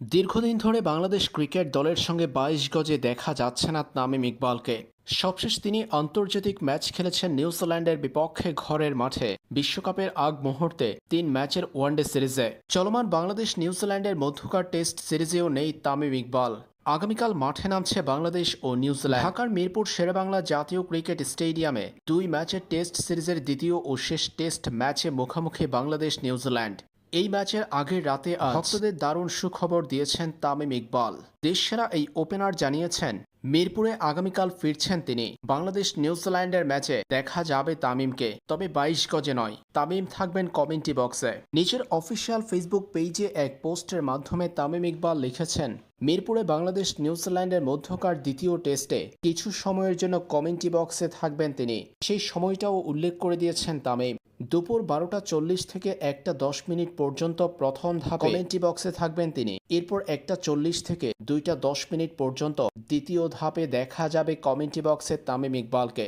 দীর্ঘদিন ধরে বাংলাদেশ ক্রিকেট দলের সঙ্গে বাইশ গজে দেখা যাচ্ছে না তামিম ইকবালকে। সবশেষ তিনি আন্তর্জাতিক ম্যাচ খেলেছেন নিউজিল্যান্ডের বিপক্ষে ঘরের মাঠে। বিশ্বকাপের আগ মুহূর্তে তিন ম্যাচের ওয়ানডে সিরিজে। চলমান বাংলাদেশ নিউজিল্যান্ডের মধ্যকার টেস্ট সিরিজেও নেই তামিম ইকবাল। আগামীকাল মাঠে নামছে বাংলাদেশ ও নিউজিল্যান্ড। ঢাকার মিরপুর শেরেবাংলা জাতীয় ক্রিকেট স্টেডিয়ামে দুই ম্যাচের টেস্ট সিরিজের দ্বিতীয় ও শেষ টেস্ট ম্যাচে মুখোমুখি বাংলাদেশ নিউজিল্যান্ড এই ম্যাচের আগের রাতে ভক্তদের দারুণ সুখবর দিয়েছেন তামিম ইকবাল। দেশসেরা এই ওপেনার জানিয়েছেন, মিরপুরে আগামীকাল ফিরছেন তিনি। বাংলাদেশ নিউজিল্যান্ডের ম্যাচে দেখা যাবে তামিমকে, তবে বাইশ গজে নয়। তামিম থাকবেন কমেন্টি বক্সে। নিজের অফিসিয়াল ফেসবুক পেজে এক পোস্টের মাধ্যমে তামিম ইকবাল লিখেছেন, মিরপুরে বাংলাদেশ নিউজিল্যান্ডের মধ্যকার দ্বিতীয় টেস্টে কিছু সময়ের জন্য কমেন্টি বক্সে থাকবেন তিনি। সেই সময়টাও উল্লেখ করে দিয়েছেন তামিম। দুপুর বারোটা চল্লিশ থেকে একটা দশ মিনিট পর্যন্ত প্রথম ধাপ কমেন্টি বক্সে থাকবেন তিনি। এরপর একটা চল্লিশ থেকে দুইটা দশ মিনিট পর্যন্ত দ্বিতীয় ধাপে দেখা যাবে কমেন্টি বক্সে তামিম ইকবালকে।